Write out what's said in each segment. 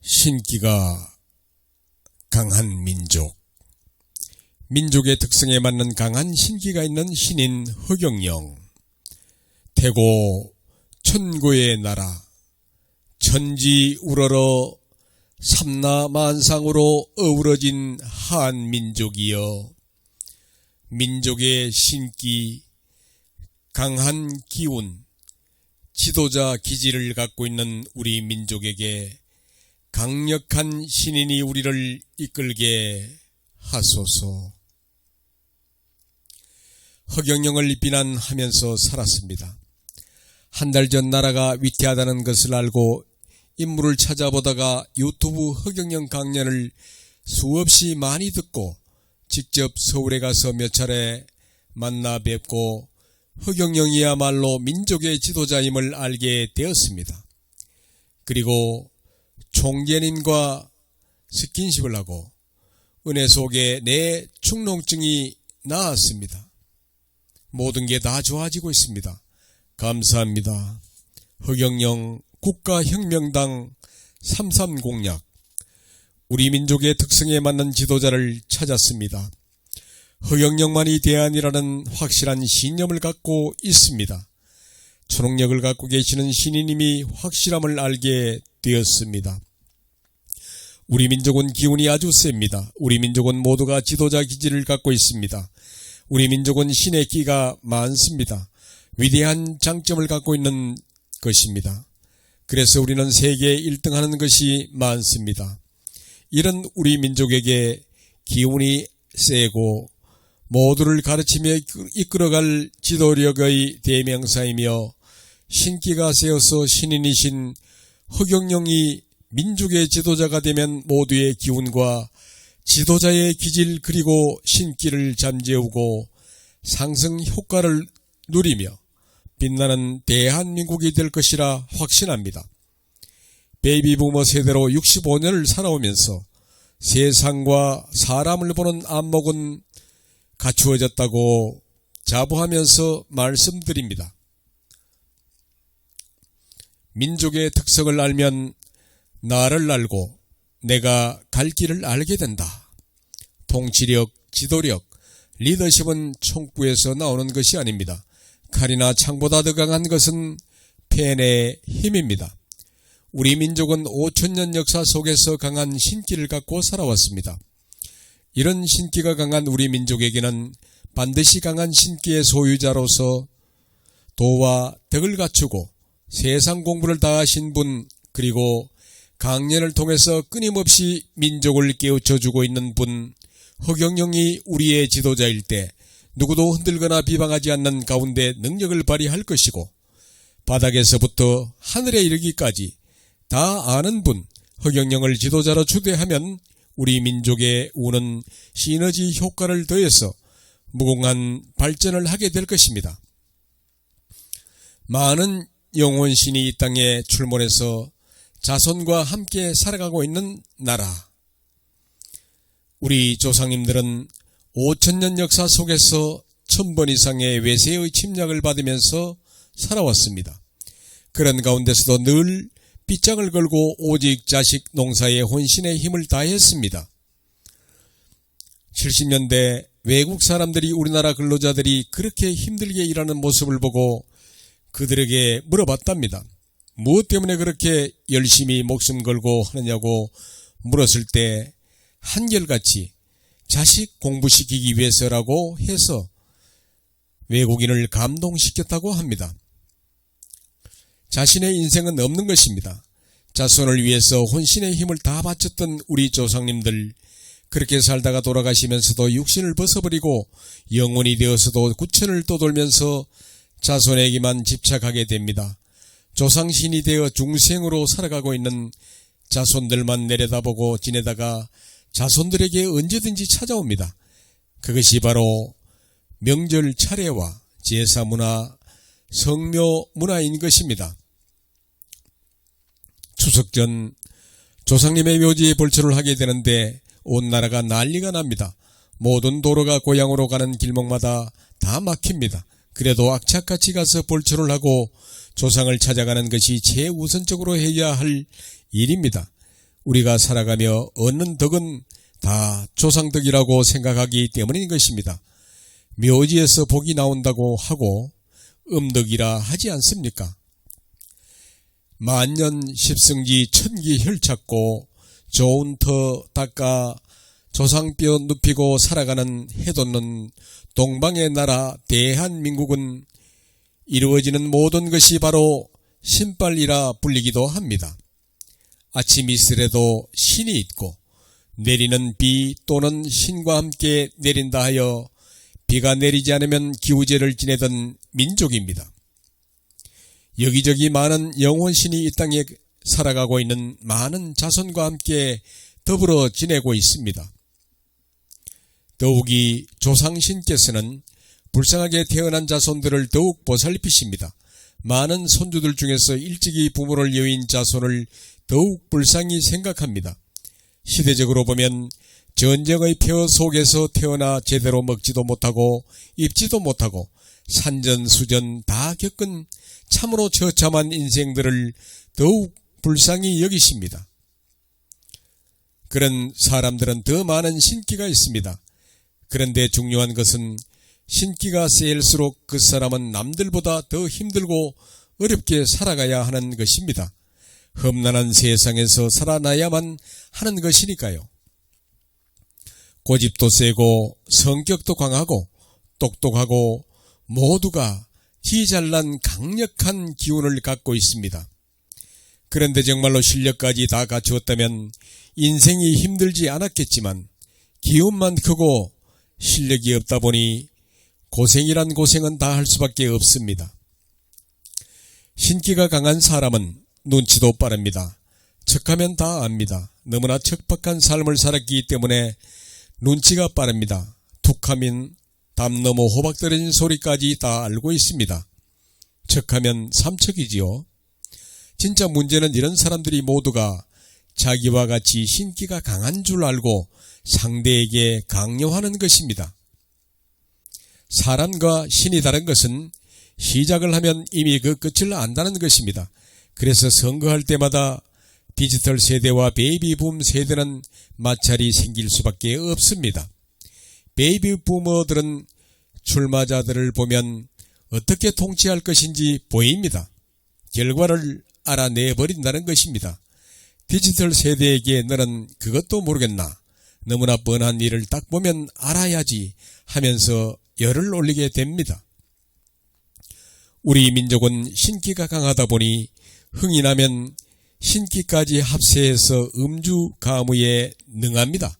신기가 강한 민족. 민족의 특성에 맞는 강한 신기가 있는 신인 허경영. 태고 천고의 나라. 천지 우러러 삼라만상으로 어우러진 한민족이여. 민족의 신기, 강한 기운, 지도자 기질을 갖고 있는 우리 민족에게 강력한 신인이 우리를 이끌게 하소서. 허경영을 비난하면서 살았습니다. 한 달 전 나라가 위태하다는 것을 알고 인물을 찾아보다가 유튜브 허경영 강연을 수없이 많이 듣고 직접 서울에 가서 몇 차례 만나 뵙고 허경영이야말로 민족의 지도자임을 알게 되었습니다. 그리고 총재님과 스킨십을 하고 은혜 속에 내 축농증이 나았습니다. 모든 게 다 좋아지고 있습니다. 감사합니다. 허경영 국가혁명당 33 공약 우리 민족의 특성에 맞는 지도자를 찾았습니다. 허경영만이 대안이라는 확실한 신념을 갖고 있습니다. 초능력을 갖고 계시는 신인님이 확실함을 알게 되었습니다. 우리 민족은 기운이 아주 셉니다. 우리 민족은 모두가 지도자 기질을 갖고 있습니다. 우리 민족은 신의 끼가 많습니다. 위대한 장점을 갖고 있는 것입니다. 그래서 우리는 세계 1등 하는 것이 많습니다. 이런 우리 민족에게 기운이 세고 모두를 가르치며 이끌어갈 지도력의 대명사이며 신기가 세어서 신인이신 허경영이 민족의 지도자가 되면 모두의 기운과 지도자의 기질 그리고 신기를 잠재우고 상승 효과를 누리며 빛나는 대한민국이 될 것이라 확신합니다. 베이비부머 세대로 65년을 살아오면서 세상과 사람을 보는 안목은 갖추어졌다고 자부하면서 말씀드립니다. 민족의 특성을 알면 나를 알고 내가 갈 길을 알게 된다. 통치력, 지도력, 리더십은 총구에서 나오는 것이 아닙니다. 칼이나 창보다 더 강한 것은 펜의 힘입니다. 우리 민족은 5천년 역사 속에서 강한 신기를 갖고 살아왔습니다. 이런 신기가 강한 우리 민족에게는 반드시 강한 신기의 소유자로서 도와 덕을 갖추고 세상 공부를 다하신 분 그리고 강연을 통해서 끊임없이 민족을 깨우쳐주고 있는 분 허경영이 우리의 지도자일 때 누구도 흔들거나 비방하지 않는 가운데 능력을 발휘할 것이고 바닥에서부터 하늘에 이르기까지 다 아는 분 허경영을 지도자로 추대하면 우리 민족의 우는 시너지 효과를 더해서 무궁한 발전을 하게 될 것입니다. 많은 영혼신이 이 땅에 출몰해서 자손과 함께 살아가고 있는 나라. 우리 조상님들은 5천년 역사 속에서 천번 이상의 외세의 침략을 받으면서 살아왔습니다. 그런 가운데서도 늘 빗장을 걸고 오직 자식 농사에 혼신의 힘을 다했습니다. 70년대 외국 사람들이 우리나라 근로자들이 그렇게 힘들게 일하는 모습을 보고 그들에게 물어봤답니다. 무엇 때문에 그렇게 열심히 목숨 걸고 하느냐고 물었을 때 한결같이 자식 공부시키기 위해서라고 해서 외국인을 감동시켰다고 합니다. 자신의 인생은 없는 것입니다. 자손을 위해서 혼신의 힘을 다 바쳤던 우리 조상님들 그렇게 살다가 돌아가시면서도 육신을 벗어버리고 영혼이 되어서도 구천을 떠돌면서 자손에게만 집착하게 됩니다. 조상신이 되어 중생으로 살아가고 있는 자손들만 내려다보고 지내다가 자손들에게 언제든지 찾아옵니다. 그것이 바로 명절 차례와 제사 문화, 성묘 문화인 것입니다. 추석 전 조상님의 묘지에 벌초를 하게 되는데 온 나라가 난리가 납니다. 모든 도로가 고향으로 가는 길목마다 다 막힙니다. 그래도 악착같이 가서 벌초를 하고 조상을 찾아가는 것이 최우선적으로 해야 할 일입니다. 우리가 살아가며 얻는 덕은 다 조상덕이라고 생각하기 때문인 것입니다. 묘지에서 복이 나온다고 하고 음덕이라 하지 않습니까? 만년 십승지 천기 혈 찾고 좋은 터 닦아 조상뼈 눕히고 살아가는 해돋는 동방의 나라 대한민국은 이루어지는 모든 것이 바로 신발이라 불리기도 합니다. 아침 이슬에도 신이 있고 내리는 비 또는 신과 함께 내린다 하여 비가 내리지 않으면 기우제를 지내던 민족입니다. 여기저기 많은 영혼신이 이 땅에 살아가고 있는 많은 자손과 함께 더불어 지내고 있습니다. 더욱이 조상신께서는 불쌍하게 태어난 자손들을 더욱 보살피십니다. 많은 손주들 중에서 일찍이 부모를 여인 자손을 더욱 불쌍히 생각합니다. 시대적으로 보면 전쟁의 폐허 속에서 태어나 제대로 먹지도 못하고 입지도 못하고 산전수전 다 겪은 참으로 처참한 인생들을 더욱 불쌍히 여기십니다. 그런 사람들은 더 많은 신기가 있습니다. 그런데 중요한 것은 신기가 세일수록 그 사람은 남들보다 더 힘들고 어렵게 살아가야 하는 것입니다. 험난한 세상에서 살아나야만 하는 것이니까요. 고집도 세고 성격도 강하고 똑똑하고 모두가 희잘난 강력한 기운을 갖고 있습니다. 그런데 정말로 실력까지 다 갖추었다면 인생이 힘들지 않았겠지만 기운만 크고 실력이 없다 보니 고생이란 고생은 다 할 수밖에 없습니다. 신기가 강한 사람은 눈치도 빠릅니다. 척하면 다 압니다. 너무나 척박한 삶을 살았기 때문에 눈치가 빠릅니다. 툭하면 담 넘어 호박 떨어진 소리까지 다 알고 있습니다. 척하면 삼척이지요. 진짜 문제는 이런 사람들이 모두가 자기와 같이 신기가 강한 줄 알고 상대에게 강요하는 것입니다. 사람과 신이 다른 것은 시작을 하면 이미 그 끝을 안다는 것입니다. 그래서 선거할 때마다 디지털 세대와 베이비붐 세대는 마찰이 생길 수밖에 없습니다. 베이비부머들은 출마자들을 보면 어떻게 통치할 것인지 보입니다. 결과를 알아내버린다는 것입니다. 디지털 세대에게 너는 그것도 모르겠나? 너무나 뻔한 일을 딱 보면 알아야지 하면서 열을 올리게 됩니다. 우리 민족은 신기가 강하다 보니 흥이 나면 신기까지 합세해서 음주 가무에 능합니다.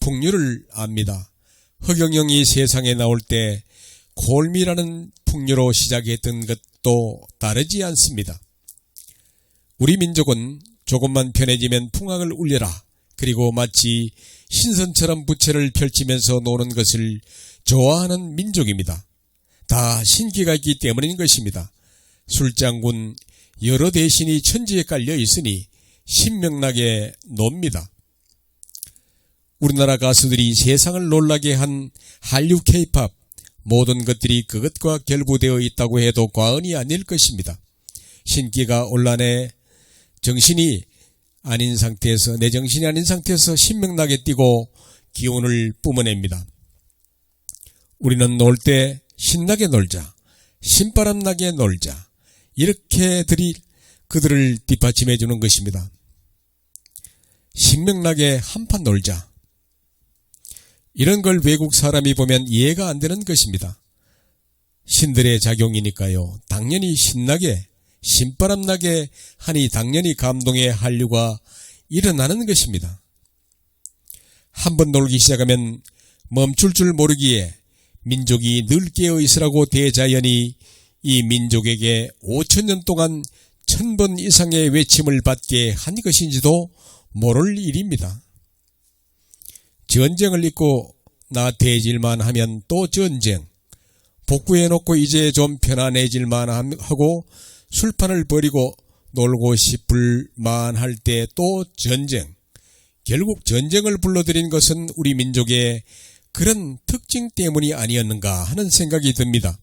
풍류를 압니다. 허경영이 세상에 나올 때 골미라는 풍류로 시작했던 것도 다르지 않습니다. 우리 민족은 조금만 편해지면 풍악을 울려라. 그리고 마치 신선처럼 부채를 펼치면서 노는 것을 좋아하는 민족입니다. 다 신기가 있기 때문인 것입니다. 술장군 여러 대신이 천지에 깔려 있으니 신명나게 놉니다. 우리나라 가수들이 세상을 놀라게 한 한류 케이팝 모든 것들이 그것과 결부되어 있다고 해도 과언이 아닐 것입니다. 신기가 온란해 정신이 아닌 상태에서 내 정신이 아닌 상태에서 신명나게 뛰고 기운을 뿜어냅니다. 우리는 놀 때 신나게 놀자. 신바람 나게 놀자. 이렇게 들이 그들을 뒷받침해 주는 것입니다. 신명나게 한판 놀자. 이런 걸 외국 사람이 보면 이해가 안 되는 것입니다. 신들의 작용이니까요. 당연히 신나게, 신바람 나게 하니 당연히 감동의 한류가 일어나는 것입니다. 한번 놀기 시작하면 멈출 줄 모르기에 민족이 늘 깨어 있으라고 대자연이 이 민족에게 5천년 동안 천번 이상의 외침을 받게 한 것인지도 모를 일입니다. 전쟁을 잊고 나태해질만 하면 또 전쟁, 복구해놓고 이제 좀 편안해질만 하고 술판을 버리고 놀고 싶을만 할 때 또 전쟁. 결국 전쟁을 불러들인 것은 우리 민족의 그런 특징 때문이 아니었는가 하는 생각이 듭니다.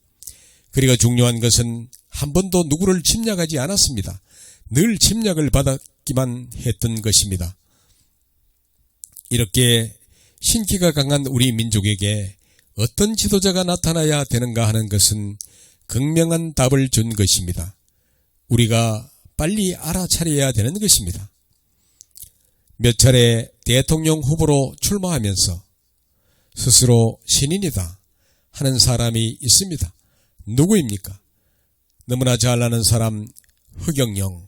그리고 중요한 것은 한 번도 누구를 침략하지 않았습니다. 늘 침략을 받았기만 했던 것입니다. 이렇게 신기가 강한 우리 민족에게 어떤 지도자가 나타나야 되는가 하는 것은 극명한 답을 준 것입니다. 우리가 빨리 알아차려야 되는 것입니다. 몇 차례 대통령 후보로 출마하면서 스스로 신인이다 하는 사람이 있습니다. 누구입니까? 너무나 잘 아는 사람 흑영영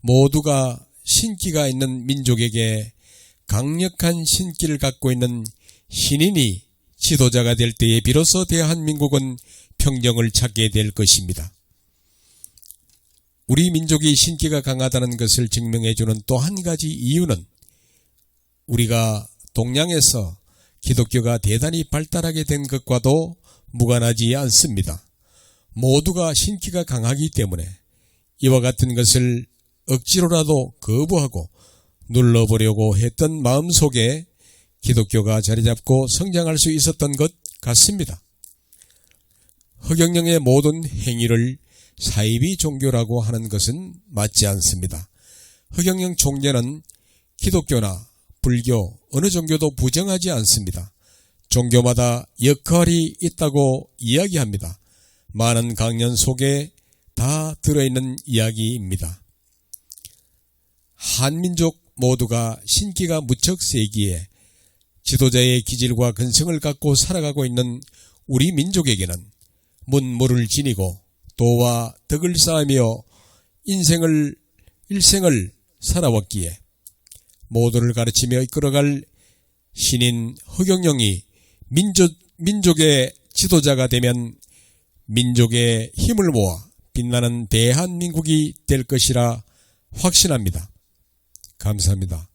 모두가 신기가 있는 민족에게 강력한 신기를 갖고 있는 신인이 지도자가 될 때에 비로소 대한민국은 평정을 찾게 될 것입니다. 우리 민족이 신기가 강하다는 것을 증명해주는 또 한 가지 이유는 우리가 동양에서 기독교가 대단히 발달하게 된 것과도 무관하지 않습니다. 모두가 신기가 강하기 때문에 이와 같은 것을 억지로라도 거부하고 눌러보려고 했던 마음 속에 기독교가 자리 잡고 성장할 수 있었던 것 같습니다. 허경영의 모든 행위를 사이비 종교라고 하는 것은 맞지 않습니다. 허경영 총재는 기독교나 불교 어느 종교도 부정하지 않습니다. 종교마다 역할이 있다고 이야기합니다. 많은 강연 속에 다 들어있는 이야기입니다. 한민족 모두가 신기가 무척 세기에 지도자의 기질과 근성을 갖고 살아가고 있는 우리 민족에게는 문물을 지니고 도와 덕을 쌓으며 인생을 일생을 살아왔기에 모두를 가르치며 이끌어갈 신인 허경영이 민족, 민족의 지도자가 되면 민족의 힘을 모아 빛나는 대한민국이 될 것이라 확신합니다. 감사합니다.